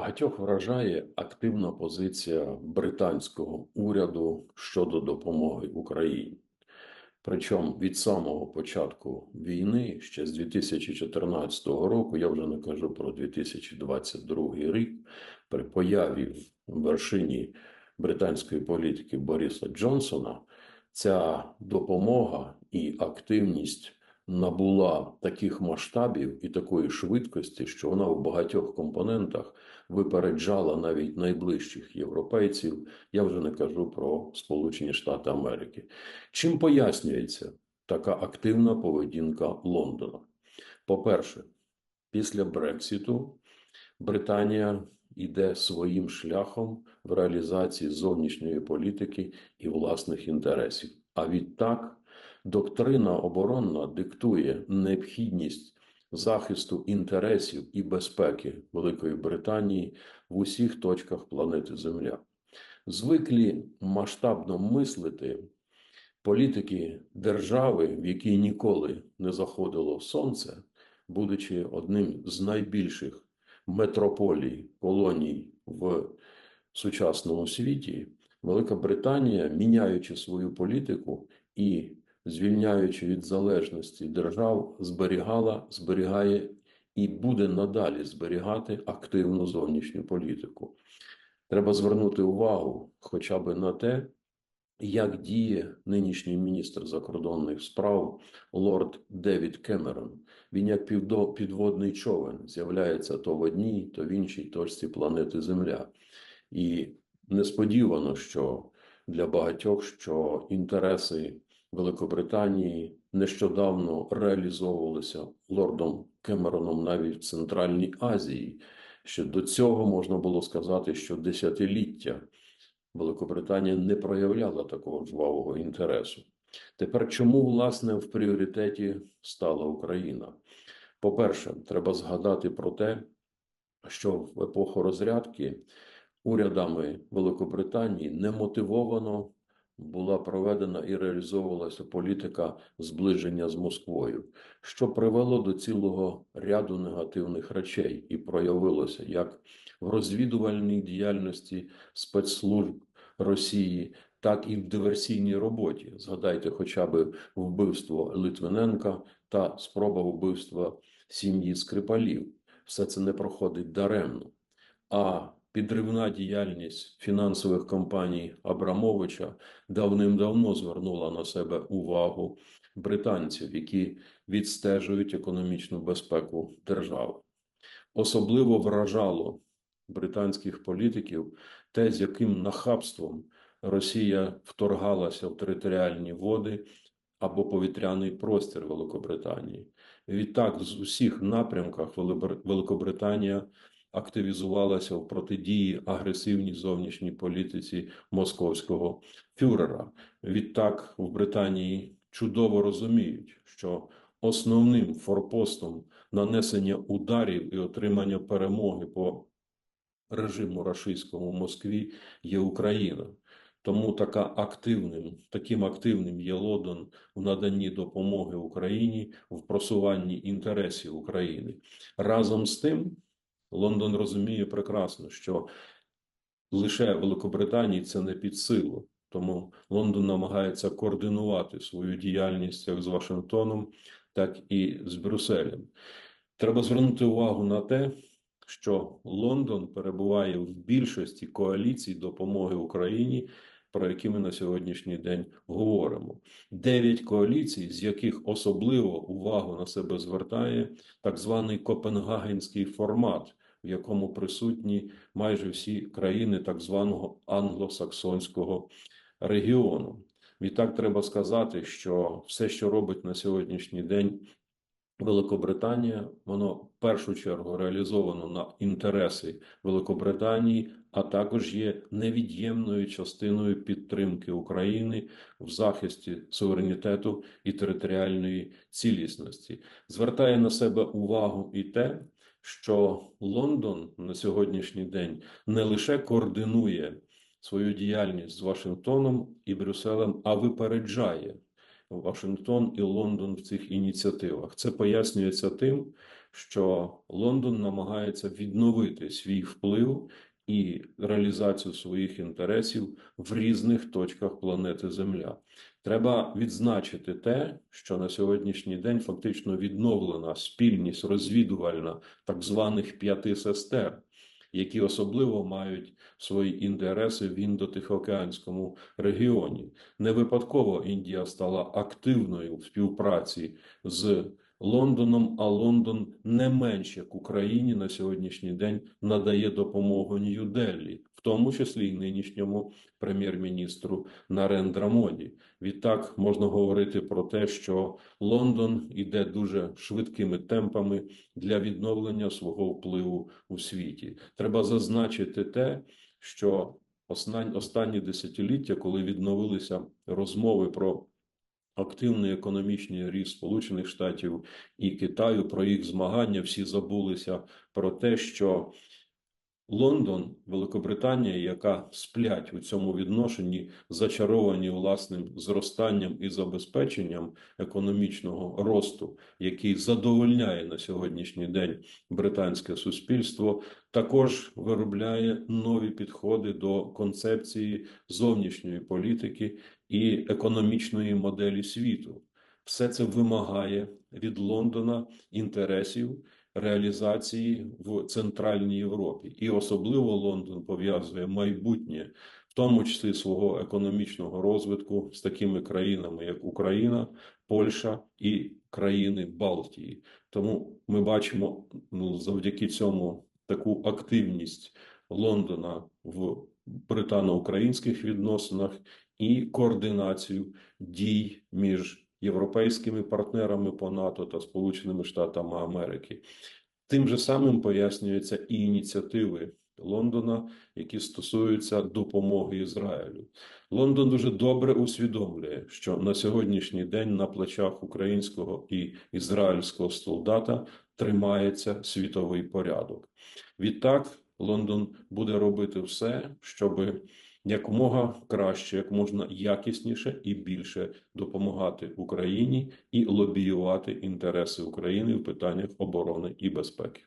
Багатьох вражає активна позиція британського уряду щодо допомоги Україні. Причому від самого початку війни, ще з 2014 року, я вже не кажу про 2022 рік, при появі в вершині британської політики Бориса Джонсона, ця допомога і активність набула таких масштабів і такої швидкості, що вона в багатьох компонентах випереджала навіть найближчих європейців. Я вже не кажу про Сполучені Штати Америки. Чим пояснюється така активна поведінка Лондона? По-перше, після Брексіту Британія йде своїм шляхом в реалізації зовнішньої політики і власних інтересів. А відтак доктрина оборонна диктує необхідність захисту інтересів і безпеки Великої Британії в усіх точках планети Земля. Звиклі масштабно мислити політики держави, в якій ніколи не заходило сонце, будучи одним з найбільших метрополій колоній в сучасному світі, Велика Британія, міняючи свою політику і звільняючи від залежності держав, зберігала, зберігає і буде надалі зберігати активну зовнішню політику. Треба звернути увагу хоча б на те, як діє нинішній міністр закордонних справ лорд Девід Кемерон. Він як підводний човен з'являється то в одній, то в іншій точці планети Земля. І несподівано, що для багатьох, що інтереси Великобританії нещодавно реалізовувалися лордом Кемероном навіть в Центральній Азії. Ще до цього можна було сказати, що десятиліття Великобританія не проявляла такого жвавого інтересу. Тепер чому власне в пріоритеті стала Україна? По-перше, треба згадати про те, що в епоху розрядки урядами Великобританії немотивовано була проведена і реалізовувалася політика зближення з Москвою, що привело до цілого ряду негативних речей і проявилося як в розвідувальній діяльності спецслужб Росії, так і в диверсійній роботі. Згадайте, хоча б вбивство Литвиненка та спроба вбивства сім'ї Скрипалів. Все це не проходить даремно. А підривна діяльність фінансових компаній Абрамовича давним-давно звернула на себе увагу британців, які відстежують економічну безпеку держави. Особливо вражало британських політиків те, з яким нахабством Росія вторгалася в територіальні води або повітряний простір Великобританії. Відтак, з усіх напрямках Великобританія активізувалася в протидії агресивній зовнішній політиці московського фюрера. Відтак в Британії чудово розуміють, що основним форпостом нанесення ударів і отримання перемоги по режиму рашистському в Москві є Україна. Тому така активним, таким активним є Лондон в наданні допомоги Україні в просуванні інтересів України. Разом з тим, Лондон розуміє прекрасно, що лише Великобританії це не під силу. Тому Лондон намагається координувати свою діяльність як з Вашингтоном, так і з Брюсселем. Треба звернути увагу на те, що Лондон перебуває в більшості коаліцій допомоги Україні, про які ми на сьогоднішній день говоримо. Дев'ять коаліцій, з яких особливо увагу на себе звертає так званий Копенгагенський формат, в якому присутні майже всі країни так званого англосаксонського регіону. Відтак треба сказати, що все, що робить на сьогоднішній день Великобританія, воно в першу чергу реалізовано на інтереси Великобританії, а також є невід'ємною частиною підтримки України в захисті суверенітету і територіальної цілісності. Звертає на себе увагу і те, що Лондон на сьогоднішній день не лише координує свою діяльність з Вашингтоном і Брюсселем, а випереджає Вашингтон і Лондон в цих ініціативах. Це пояснюється тим, що Лондон намагається відновити свій вплив і реалізацію своїх інтересів в різних точках планети Земля. Треба відзначити те, що на сьогоднішній день фактично відновлена спільність розвідувальна так званих п'яти сестер, які особливо мають свої інтереси в індотихоокеанському регіоні. Не випадково Індія стала активною в співпраці з Лондоном, а Лондон не менш як Україні на сьогоднішній день надає допомогу Нью-Деллі, в тому числі і нинішньому прем'єр-міністру Нарендра Моді. Відтак можна говорити про те, що Лондон іде дуже швидкими темпами для відновлення свого впливу у світі. Треба зазначити те, що останні десятиліття, коли відновилися розмови про активний економічний ріст Сполучених Штатів і Китаю, про їх змагання, всі забулися про те, що Лондон, Великобританія, яка сплять у цьому відношенні, зачаровані власним зростанням і забезпеченням економічного росту, який задовольняє на сьогоднішній день британське суспільство, також виробляє нові підходи до концепції зовнішньої політики і економічної моделі світу. Все це вимагає від Лондона інтересів реалізації в Центральній Європі, і особливо Лондон пов'язує майбутнє, в тому числі свого економічного розвитку з такими країнами, як Україна, Польща і країни Балтії. Тому ми бачимо ну, завдяки цьому таку активність Лондона в британо-українських відносинах і координацію дій між європейськими партнерами по НАТО та Сполученими Штатами Америки. Тим же самим пояснюються і ініціативи Лондона, які стосуються допомоги Ізраїлю. Лондон дуже добре усвідомлює, що на сьогоднішній день на плечах українського і ізраїльського солдата тримається світовий порядок. Відтак, Лондон буде робити все, щоби якомога краще, як можна якісніше і більше допомагати Україні і лобіювати інтереси України в питаннях оборони і безпеки.